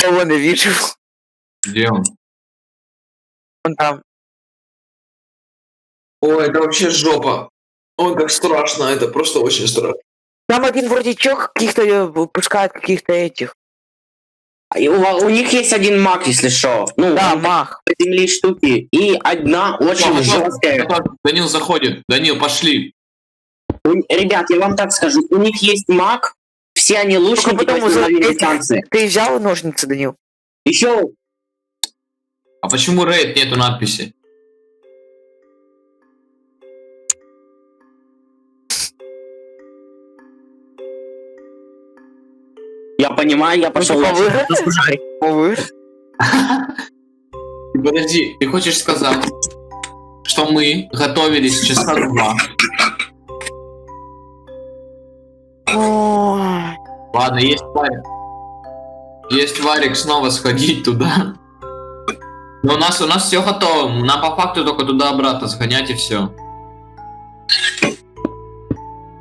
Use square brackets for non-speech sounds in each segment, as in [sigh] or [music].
никого не вижу. Где он? Он там. Ой, это вообще жопа. Ой, как страшно, это просто очень страшно. Там один вроде чё каких-то э, выпускает каких-то этих. А и У, у них есть один маг, если что. Ну, Да, по земли штуки. И одна очень Готов, жесткая. Данил заходит. Данил, пошли. У- Ребят, я вам так скажу. У них есть маг. Все они лучники потом по уже дистанции. Ты взял ножницы, Данил? Еще А почему рейд нету надписи? я понимаю, я пошел. типа. Вы? Ты [laughs] Подожди, ты хочешь сказать, что мы готовились часа два? Ладно, есть варик. Есть варик снова сходить туда. Но у нас у нас все готово. Нам по факту только туда-обратно сгонять и все.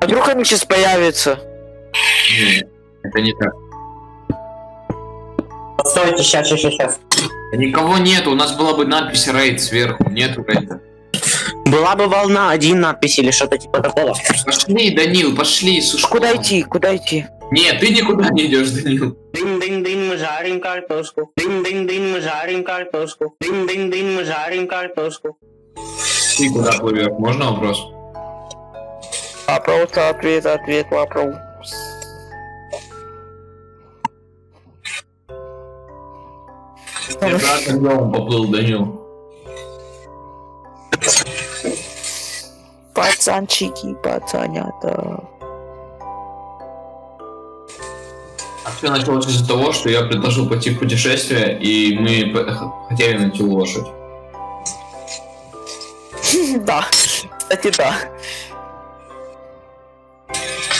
А вдруг они сейчас появятся? Не, это не так. Стойте, сейчас, сейчас, сейчас. Никого нету, у нас была бы надпись рейд сверху, нету рейда. Была бы волна, один надпись или что-то типа такого. Пошли, Данил, пошли, А сушку. Куда идти? Куда идти? Нет, ты никуда не идешь, Данил. Дынь-дынь-дынь, мы жарим картошку. Дынь-дынь-дынь, мы жарим картошку. Дынь-дынь-дынь, мы жарим картошку. Ты куда плывешь? Можно вопрос? Вопрос, ответ, ответ, вопрос. Я рад, когда он поплыл, Данил. Пацанчики, пацанята. Все началось из-за того, что я предложил пойти в путешествие, и мы хотели найти лошадь. [laughs] Да, кстати, да.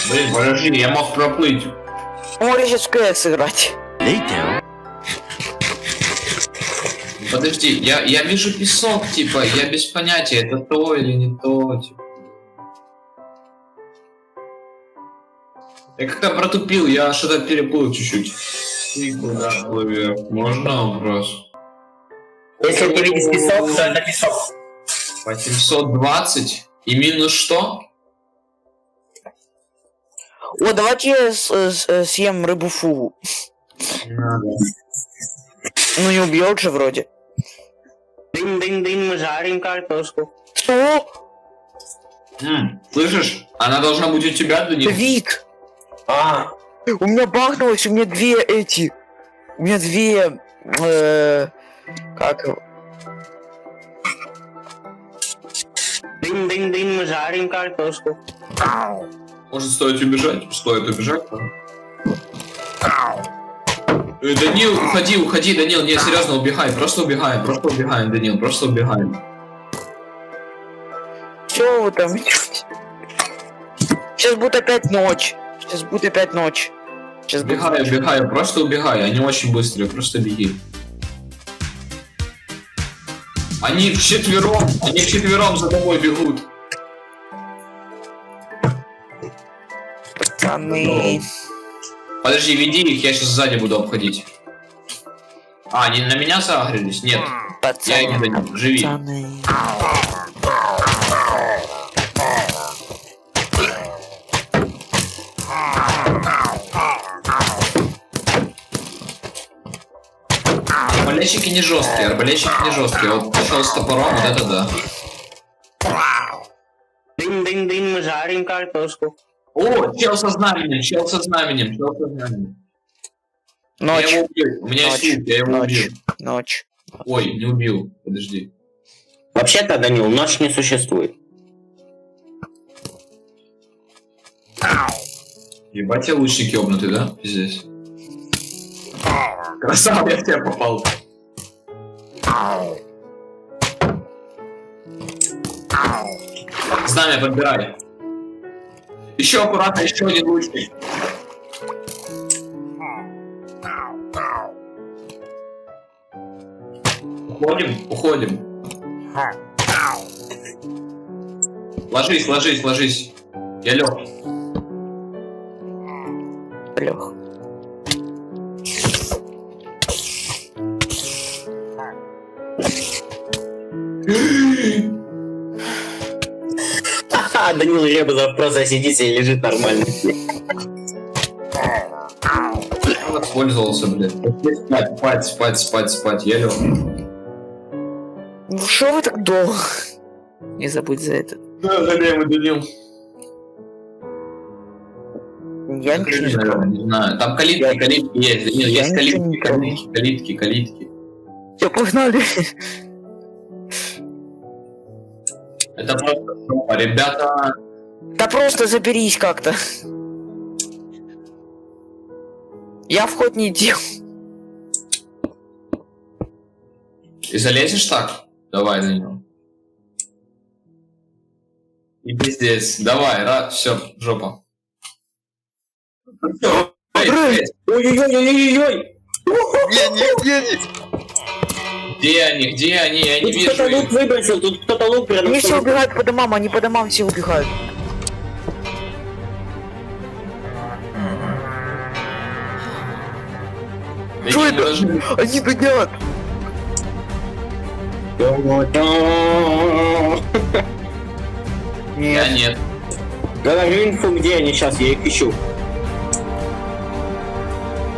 Блин, подожди, я мог проплыть. Можно сейчас в КС играть. Подожди, я, я вижу песок, типа, я без понятия, это то или не то, типа. Я как-то протупил, я что-то переплыл чуть-чуть. Ты куда плывешь? Можно вопрос? Если ты видишь песок, то это песок. По 720 и минус что? О, давайте я с- с- съем рыбу фугу. Надо. Ну не убьет же вроде. Дынь-дынь-дынь, мы жарим картошку. Что? М, слышишь? Она должна быть у тебя, Данил. Вик! А, У меня бахнулось, у меня две эти... У меня две... э, как... его? дынь-дынь-дынь, мы жарим картошку. Может стоит убежать? Стоит убежать? Э, Данил, уходи, уходи, Данил, не, серьезно, убегай, просто убегай, просто убегаем, Данил, просто убегаем. Что вы там? Сейчас будет опять ночь. Сейчас будет опять ночь. Сейчас будет Убегай, ночь. убегай, просто убегай, они очень быстрые, просто беги. Они вчетвером, они вчетвером за тобой бегут. Пацаны. Подожди, веди их, я сейчас сзади буду обходить. А, они на меня загрелись? Нет, я не Пацаны. Данил, живи. Пацаны. Арбалетчики не жесткие, арбалетчики не жесткие. Вот пошел с топором, вот это да. Дынь-дынь-дынь, мы жарим картошку. О, чел со знаменем, чел со знаменем, чел со знаменем. Я Ночь. его убил, у меня есть Ночь. лук, я его Ночь. убил. Ночь. Ой, не убил, подожди. Вообще-то, Данил, ночь не существует. Ебать, я лучник ёбнутый, да? Здесь. Красава, я в тебя попал. Знамя подбирай. Еще аккуратно, еще один лучник. Уходим, уходим. Ложись, ложись, ложись. Я лег. Лех. Ха, Данил Ребузов просто сидит и лежит нормально. Я воспользовался, блядь. Спать, спать, спать, спать, спать. Я лег. Ну что вы так долго? Не забудь за это. Да, Галем, Данил. Я ничего не знаю. Там калитки, калитки есть. Данил, Я есть калитки, калитки, калитки, калитки. Все, погнали. Это просто жопа. Ребята, Да просто заберись как-то. Я вход не делал. ты залезешь так? Давай, Данил. Иди здесь. Давай, раз, все, жопа. Эй, эй, Ой-ой-ой-ой-ой! Где они? Где они? Я не Тут вижу кто-то лук их. выбросил, тут кто-то лук Они все убегают по домам, они по домам все убегают. Да Что не, это? Они гонят. Я Нет. нет. Говорю инфу, где они сейчас, я их ищу.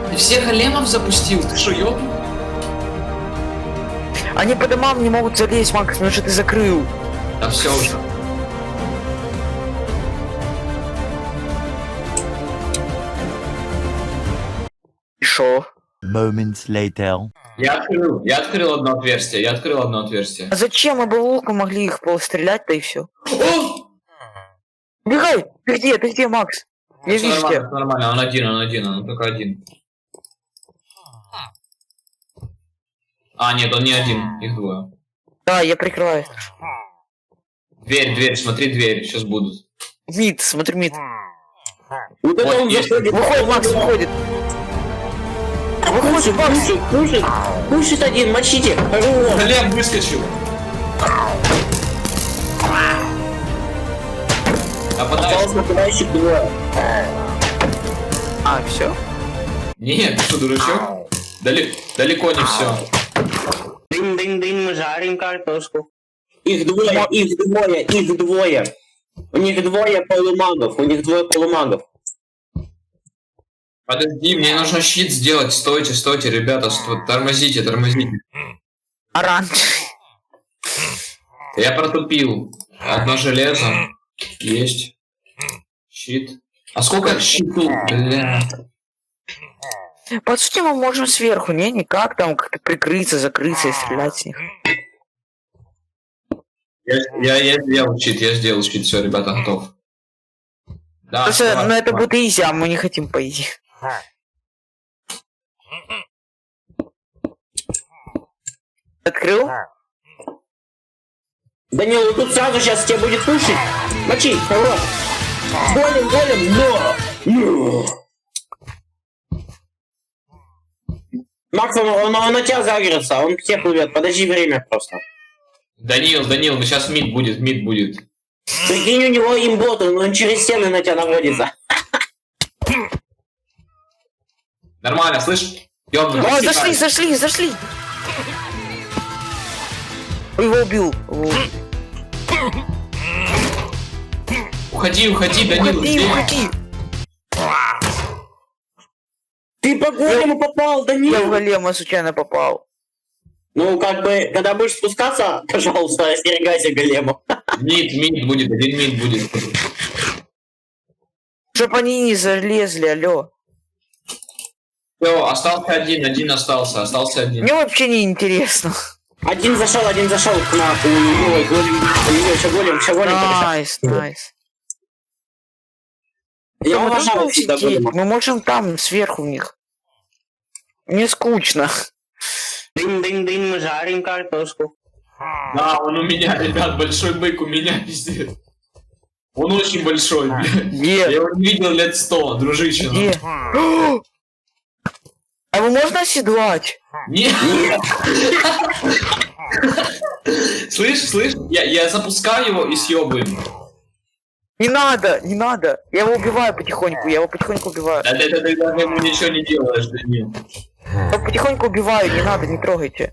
Ты всех големов запустил? Ты что, ёб? Они по домам не могут залезть, Макс, потому что ты закрыл. Да все уже. И шо? Moments later. Я открыл, я открыл одно отверстие, я открыл одно отверстие. А зачем мы бы луком могли их пострелять-то и все? О! Убегай! Ты где? Ты где, Макс? Я вижу тебя. нормально, он один, он один, он только один. А, нет, он не один, их двое. Да, я прикрываю. Дверь, дверь, смотри, дверь, сейчас будут. Мид, смотри, мид. Вот это он есть. заходит. Выходит, Макс, выходит. Выходит, Макс. кушает, кушает. Один, мочите. Голем выскочил. Осталось нападающих двое. А, все? Нет, ты что, дурачок? Далеко не все. Дын-дын-дын, мы жарим картошку. Их двое, их двое, их двое. У них двое полумагов, у них двое полумагов. Подожди, мне нужно щит сделать. Стойте, стойте, ребята, сто- тормозите, тормозите. Оранж. Я протупил. Одно железо. Есть. Щит. А сколько щиту? Бля. По сути, мы можем сверху, не? Никак там как-то прикрыться, закрыться и стрелять с них. Я, я, я сделал щит, я сделал щит. Все, ребята, готов. Да, Просто, давай, ну, это давай. будет изи, а мы не хотим по изи. Открыл? Данил, вот тут сразу сейчас тебя будет пушить. Мочи, хорош. Голем, голем, но! Но! Макс, он, он- он на тебя загрется, он тебе плывет. Подожди время просто. Данил, Данил, ну сейчас мид будет, мид будет. Прикинь, у него имбот, он, он через стены на тебя наводится. Нормально, слышь? Ёбну. О, зашли, зашли, зашли! Его убил. Уходи, уходи, Данил, Уходи, уходи! Ты по голему попал, Я в голема случайно попал. Ну, как бы, когда будешь спускаться, [laughs] пожалуйста, остерегайся голема. [laughs] Мид, мид будет, один мид будет. Чтоб они не залезли, алло. Все, остался один, один остался, остался один. Мне вообще не интересно. Один зашел, один зашел на у него голем, у него еще голем, еще голем. Найс, найс. Я Мы уважаю можем всегда сидеть, мы можем там, сверху в них. Мне скучно. Дын-дын-дын, мы жарим картошку. Да, он у меня, ребят, большой бык у меня, пиздец. Он очень большой. Я Где? его не видел лет сто, дружище. Где? А его можно оседлать? Нет. [laughs] Слышь, слышь, я, я запускаю его и съебываю. Не надо, не надо. Я его убиваю потихоньку, я его потихоньку убиваю. Да ты тогда ему ничего не делаешь, Данил? Я потихоньку убиваю, не надо, не трогайте.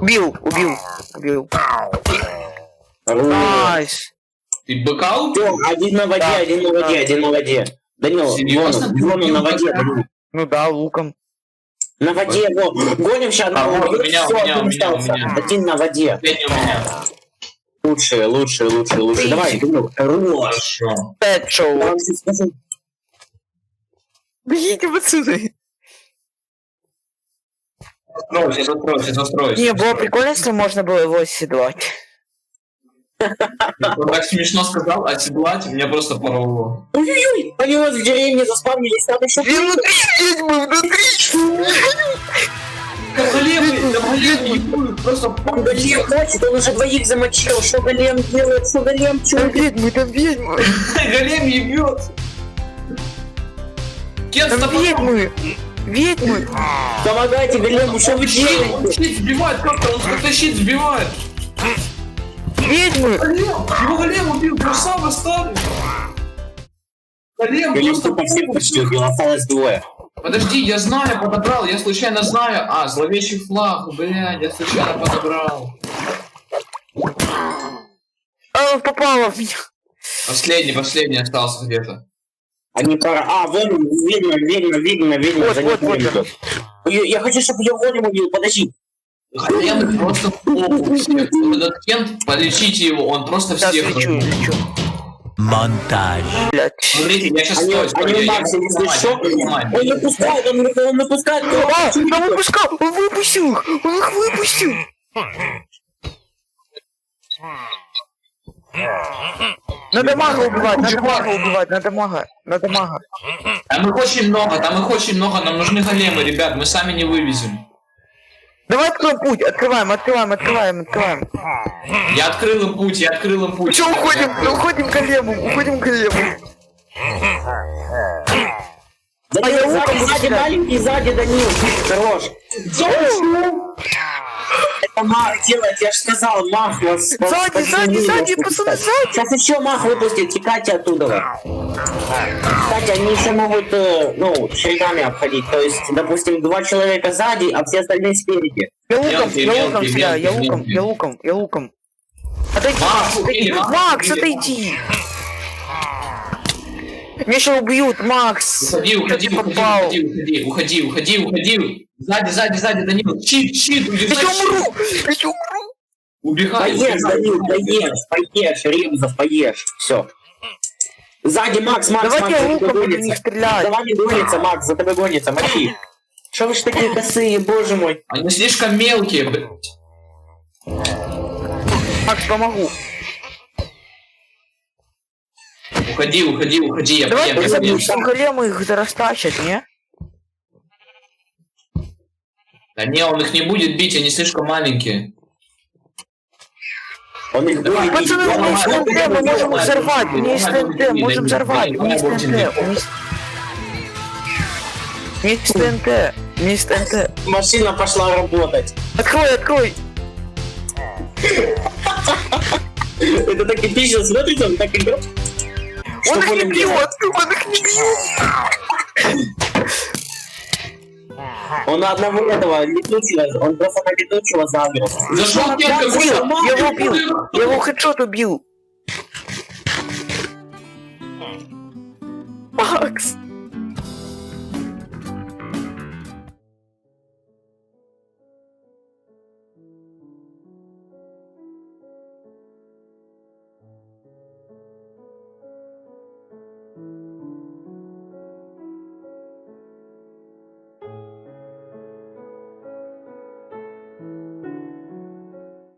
Убил, убил, убил. Найс. Ты быкал? Один на воде, один на воде, один на воде. Данил, Серьезно? Вон, вон на воде. Ну да, луком. На воде, во. Гоним сейчас А, вот, у меня, у меня, один у меня, у меня. Один на воде. Последний у меня. Лучше, лучше, лучше, лучше. Давай, хорош. Хорошо. Пять Я шоу. вам сейчас скажу. Бегите отсюда. Застройся, застройся, застройся. Не, было прикольно, если можно было его оседлать. Он так смешно сказал, оседлать, меня просто порвало. Ой-ой-ой, они у нас в деревне заспавнились, там еще... Я просто Там голем хочет, он уже двоих замочил. Что голем делает, что голем Там чё? ведьмы, там ведьмы. [laughs] голем ебет. Кент, Там ведьмы. Ведьмы. Помогайте голему, что вы делаете? щит сбивает, как-то он как-то щит сбивает. Ведьмы. Голем, его голем убил, красава старый. Голем Голем просто тупо всех почти осталось двое. Подожди, я знаю, подобрал, я случайно знаю. А, зловещий флаг, блядь, я случайно подобрал. А, в меня. Последний, последний остался где-то. Они пора... А, вон, видно, видно, видно, видно. Вот, за вот, вот. Я, я хочу, чтобы я голем убил, подожди. Голем просто похуй всех. Вот этот Кент, полечите его, он просто Сейчас всех... лечу, лечу. Montage. Блять. Смотрите, я сейчас Они, я- я если что, он напускает, он, он напускает. А, он выпускал, он выпустил их, он их выпустил. Надо мага убивать, надо мага убивать, надо мага, надо мага. Там их очень много, там их очень много, нам нужны големы, ребят, мы сами не вывезем. Давай откроем путь, открываем, открываем, открываем, открываем. Я открыл им путь, я открыл им путь. Все, уходим, уходим к голему, уходим к голему. Да А я сзади, луком сзади маленький, сзади Данил. Хорош. Это мах делает, я же сказал, мах вас. Сзади, сзади, сзади, пацаны, сзади. Сейчас еще мах выпустит, текайте оттуда. Кстати, они еще могут, э, ну, чередами обходить. То есть, допустим, два человека сзади, а все остальные спереди. Я луком, я луком стреляю, я луком, я луком, я луком. Отойди, Макс, отойди. Макс, отойди. Меня сейчас убьют, Макс. Уходи, уходи, уходи, уходи, уходи, уходи, уходи. Сзади, сзади, сзади, Данил. Щит, Я убегай, щит. умру, я умру. Убегай, Поешь. Данил, поешь, поешь, Ремзов, поешь. Все. Сзади Макс, Макс, Давайте Макс, я за луком тобой буду гонится. стрелять. Давай не гонится, Макс, за тобой гонится, мочи. Что вы ж такие косые, боже мой. Они слишком мелкие, блядь. Макс, помогу. Уходи, уходи, уходи, я Давайте поем, я поем. их растащат, не? Да не, он их не будет бить, они слишком маленькие. Он их будет бить. Пацаны, у ТНТ, мы можем взорвать. У ТНТ, давай, можем взорвать. У ТНТ, давай, у меня есть... ТНТ, есть ТНТ. Машина пошла работать. Открой, открой. Это так эпично смотрится, он так идет. Он их не бьет, он их не бьет. Он одного этого летучего, он просто на летучего загрыз. Зашел Я Кент, убил, какой-то. я его убил, я его хедшот убил. Макс,